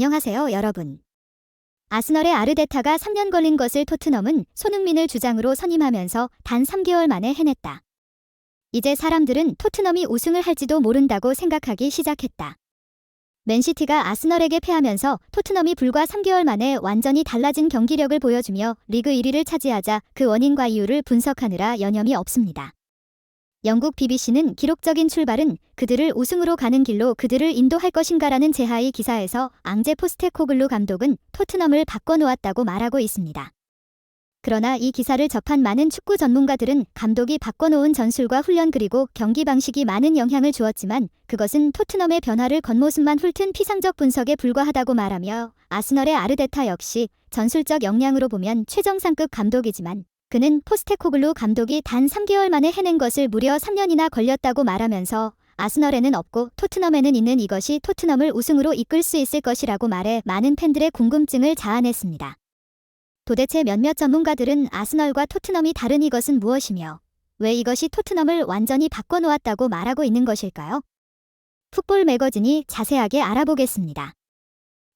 안녕하세요, 여러분. 아스널의 아르데타가 3년 걸린 것을 토트넘은 손흥민을 주장으로 선임하면서 단 3개월 만에 해냈다. 이제 사람들은 토트넘이 우승을 할지도 모른다고 생각하기 시작했다. 맨시티가 아스널에게 패하면서 토트넘이 불과 3개월 만에 완전히 달라진 경기력을 보여주며 리그 1위를 차지하자 그 원인과 이유를 분석하느라 여념이 없습니다. 영국 BBC는 기록적인 출발은 그들을 우승으로 가는 길로 그들을 인도할 것인가라는 제하의 기사에서 앙제 포스테코글루 감독은 토트넘을 바꿔놓았다고 말하고 있습니다. 그러나 이 기사를 접한 많은 축구 전문가들은 감독이 바꿔놓은 전술과 훈련 그리고 경기 방식이 많은 영향을 주었지만 그것은 토트넘의 변화를 겉모습만 훑은 피상적 분석에 불과하다고 말하며 아스널의 아르데타 역시 전술적 역량으로 보면 최정상급 감독이지만 그는 포스테코글루 감독이 단 3개월 만에 해낸 것을 무려 3년이나 걸렸다고 말하면서 아스널에는 없고 토트넘에는 있는 이것이 토트넘을 우승으로 이끌 수 있을 것이라고 말해 많은 팬들의 궁금증을 자아냈습니다. 도대체 몇몇 전문가들은 아스널과 토트넘이 다른 이것은 무엇이며 왜 이것이 토트넘을 완전히 바꿔놓았다고 말하고 있는 것일까요? 풋볼 매거진이 자세하게 알아보겠습니다.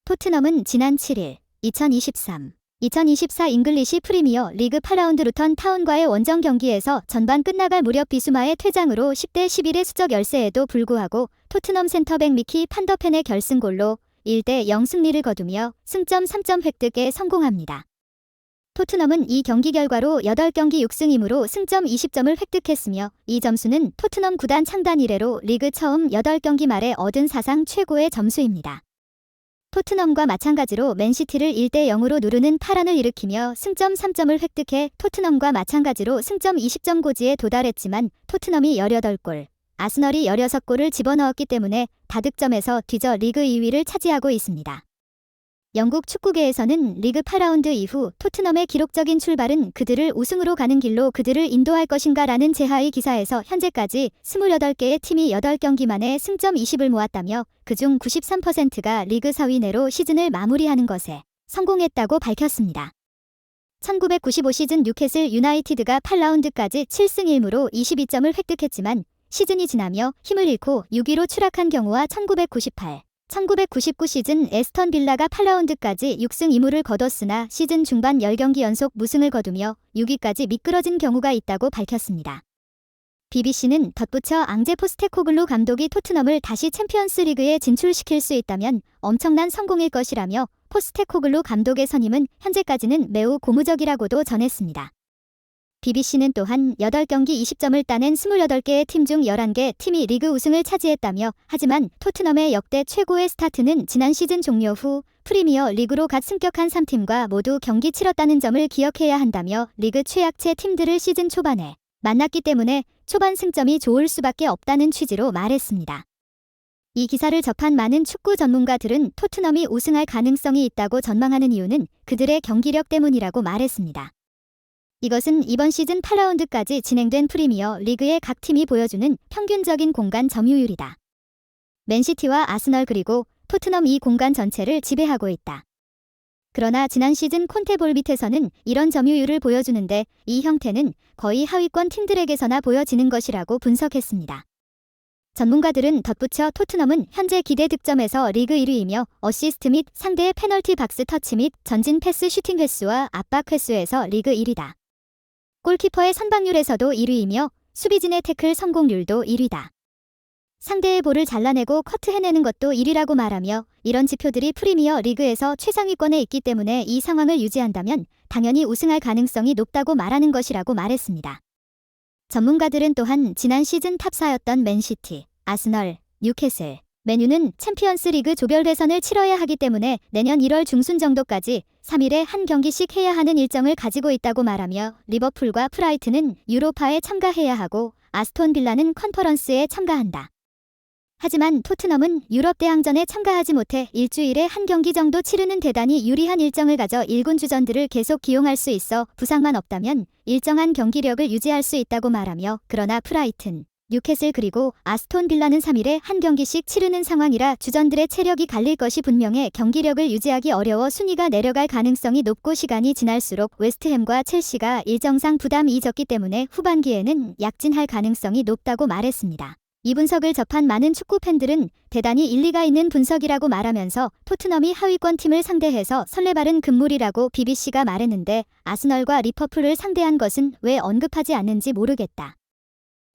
토트넘은 지난 7일 2023 2024 잉글리시 프리미어 리그 8라운드 루턴 타운과의 원정 경기에서 전반 끝나갈 무렵 비수마의 퇴장으로 10대 11의 수적 열세에도 불구하고 토트넘 센터백 미키 판더펜의 결승골로 1대 0 승리를 거두며 승점 3점 획득에 성공합니다. 토트넘은 이 경기 결과로 8경기 6승이므로 승점 20점을 획득했으며 이 점수는 토트넘 구단 창단 이래로 리그 처음 8경기 말에 얻은 사상 최고의 점수입니다. 토트넘과 마찬가지로 맨시티를 1대 0으로 누르는 파란을 일으키며 승점 3점을 획득해 토트넘과 마찬가지로 승점 20점 고지에 도달했지만 토트넘이 18골, 아스널이 16골을 집어넣었기 때문에 다득점에서 뒤져 리그 2위를 차지하고 있습니다. 영국 축구계에서는 리그 8라운드 이후 토트넘의 기록적인 출발은 그들을 우승으로 가는 길로 그들을 인도할 것인가 라는 제하의 기사에서 현재까지 28개의 팀이 8경기 만에 승점 20을 모았다며 그중 93%가 리그 4위 내로 시즌을 마무리하는 것에 성공했다고 밝혔습니다. 1995 시즌 뉴캐슬 유나이티드가 8라운드까지 7승 1무로 22점을 획득했지만 시즌이 지나며 힘을 잃고 6위로 추락한 경우와 1998 1999 시즌 에스턴 빌라가 8라운드까지 6승 2무를 거뒀으나 시즌 중반 10경기 연속 무승을 거두며 6위까지 미끄러진 경우가 있다고 밝혔습니다. BBC는 덧붙여 앙제 포스테코글루 감독이 토트넘을 다시 챔피언스 리그에 진출시킬 수 있다면 엄청난 성공일 것이라며 포스테코글루 감독의 선임은 현재까지는 매우 고무적이라고도 전했습니다. BBC는 또한 8경기 20점을 따낸 28개의 팀 중 11개 팀이 리그 우승을 차지했다며 하지만 토트넘의 역대 최고의 스타트는 지난 시즌 종료 후 프리미어 리그로 갓 승격한 3팀과 모두 경기 치렀다는 점을 기억해야 한다며 리그 최약체 팀들을 시즌 초반에 만났기 때문에 초반 승점이 좋을 수밖에 없다는 취지로 말했습니다. 이 기사를 접한 많은 축구 전문가들은 토트넘이 우승할 가능성이 있다고 전망하는 이유는 그들의 경기력 때문이라고 말했습니다. 이것은 이번 시즌 8라운드까지 진행된 프리미어 리그의 각 팀이 보여주는 평균적인 공간 점유율이다. 맨시티와 아스널 그리고 토트넘 이 공간 전체를 지배하고 있다. 그러나 지난 시즌 콘테볼 밑에서는 이런 점유율을 보여주는데 이 형태는 거의 하위권 팀들에게서나 보여지는 것이라고 분석했습니다. 전문가들은 덧붙여 토트넘은 현재 기대 득점에서 리그 1위이며 어시스트 및 상대의 페널티 박스 터치 및 전진 패스 슈팅 횟수와 압박 횟수에서 리그 1위다. 골키퍼의 선방률에서도 1위이며 수비진의 태클 성공률도 1위다. 상대의 볼을 잘라내고 커트해내는 것도 1위라고 말하며 이런 지표들이 프리미어 리그에서 최상위권에 있기 때문에 이 상황을 유지한다면 당연히 우승할 가능성이 높다고 말하는 것이라고 말했습니다. 전문가들은 또한 지난 시즌 탑4였던 맨시티, 아스널, 뉴캐슬, 메뉴는 챔피언스 리그 조별 대선을 치러야 하기 때문에 내년 1월 중순 정도까지 3일에 한 경기씩 해야 하는 일정을 가지고 있다고 말하며 리버풀과 프라이트는 유로파에 참가해야 하고 아스톤 빌라는 컨퍼런스에 참가한다. 하지만 토트넘은 유럽 대항전에 참가하지 못해 일주일에 한 경기 정도 치르는 대단히 유리한 일정을 가져 1군 주전들을 계속 기용할 수 있어 부상만 없다면 일정한 경기력을 유지할 수 있다고 말하며 그러나 프라이튼, 뉴캐슬 그리고 아스톤 빌라는 3일에 한 경기씩 치르는 상황이라 주전들의 체력이 갈릴 것이 분명해 경기력을 유지하기 어려워 순위가 내려갈 가능성이 높고 시간이 지날수록 웨스트햄과 첼시가 일정상 부담이 적기 때문에 후반기에는 약진할 가능성이 높다고 말했습니다. 이 분석을 접한 많은 축구 팬들은 대단히 일리가 있는 분석이라고 말하면서 토트넘이 하위권 팀을 상대해서 설레발은 금물이라고 BBC가 말했는데 아스널과 리퍼풀을 상대한 것은 왜 언급하지 않는지 모르겠다.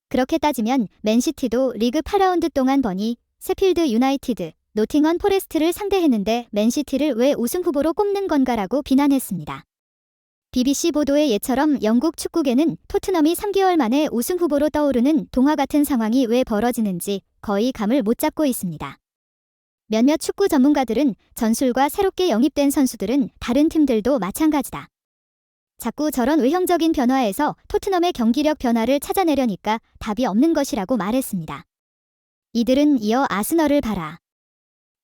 그렇게 따지면 맨시티도 리그 8라운드 동안 버니, 세필드 유나이티드, 노팅엄 포레스트를 상대했는데 맨시티를 왜 우승 후보로 꼽는 건가라고 비난했습니다. BBC 보도의 예처럼 영국 축구계는 토트넘이 3개월 만에 우승 후보로 떠오르는 동화 같은 상황이 왜 벌어지는지 거의 감을 못 잡고 있습니다. 몇몇 축구 전문가들은 전술과 새롭게 영입된 선수들은 다른 팀들도 마찬가지다. 자꾸 저런 외형적인 변화에서 토트넘의 경기력 변화를 찾아내려니까 답이 없는 것이라고 말했습니다. 이들은 이어 아스널을 봐라.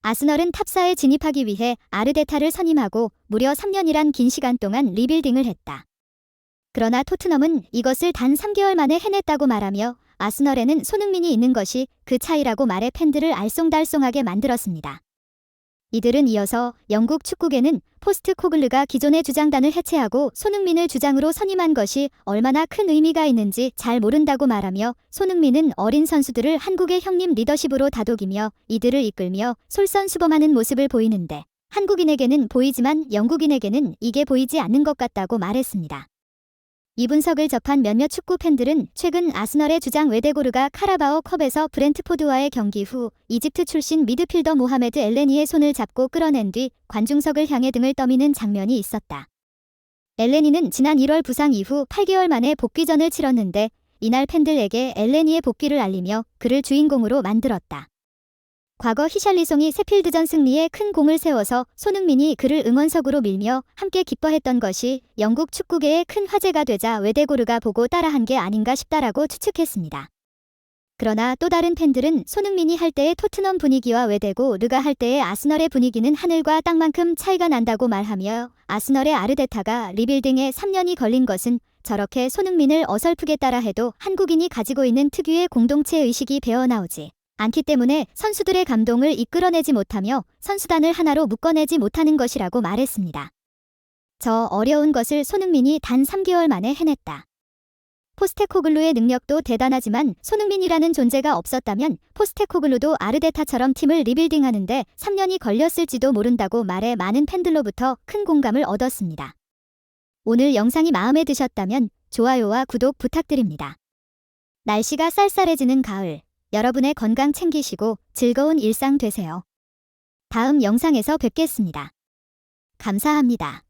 아스널은 탑사에 진입하기 위해 아르데타를 선임하고 무려 3년이란 긴 시간 동안 리빌딩을 했다. 그러나 토트넘은 이것을 단 3개월 만에 해냈다고 말하며 아스널에는 손흥민이 있는 것이 그 차이라고 말해 팬들을 알쏭달쏭하게 만들었습니다. 이들은 이어서 영국 축구계는 포스트 코글르가 기존의 주장단을 해체하고 손흥민을 주장으로 선임한 것이 얼마나 큰 의미가 있는지 잘 모른다고 말하며 손흥민은 어린 선수들을 한국의 형님 리더십으로 다독이며 이들을 이끌며 솔선수범하는 모습을 보이는데 한국인에게는 보이지만 영국인에게는 이게 보이지 않는 것 같다고 말했습니다. 이 분석을 접한 몇몇 축구 팬들은 최근 아스널의 주장 웨데고르가 카라바오 컵에서 브렌트포드와의 경기 후 이집트 출신 미드필더 모하메드 엘레니의 손을 잡고 끌어낸 뒤 관중석을 향해 등을 떠미는 장면이 있었다. 엘레니는 지난 1월 부상 이후 8개월 만에 복귀전을 치렀는데 이날 팬들에게 엘레니의 복귀를 알리며 그를 주인공으로 만들었다. 과거 히샬리송이 세필드전 승리에 큰 공을 세워서 손흥민이 그를 응원석으로 밀며 함께 기뻐했던 것이 영국 축구계의 큰 화제가 되자 웨데고르가 보고 따라한 게 아닌가 싶다라고 추측했습니다. 그러나 또 다른 팬들은 손흥민이 할 때의 토트넘 분위기와 웨데고르가 할 때의 아스널의 분위기는 하늘과 땅만큼 차이가 난다고 말하며 아스널의 아르데타가 리빌딩에 3년이 걸린 것은 저렇게 손흥민을 어설프게 따라해도 한국인이 가지고 있는 특유의 공동체 의식이 배어나오지 않기 때문에 선수들의 감동을 이끌어내지 못하며 선수단을 하나로 묶어내지 못하는 것이라고 말했습니다. 저 어려운 것을 손흥민이 단 3개월 만에 해냈다. 포스테코글루의 능력도 대단하지만 손흥민이라는 존재가 없었다면 포스테코글루도 아르데타처럼 팀을 리빌딩하는데 3년이 걸렸을지도 모른다고 말해 많은 팬들로부터 큰 공감을 얻었습니다. 오늘 영상이 마음에 드셨다면 좋아요와 구독 부탁드립니다. 날씨가 쌀쌀해지는 가을, 여러분의 건강 챙기시고 즐거운 일상 되세요. 다음 영상에서 뵙겠습니다. 감사합니다.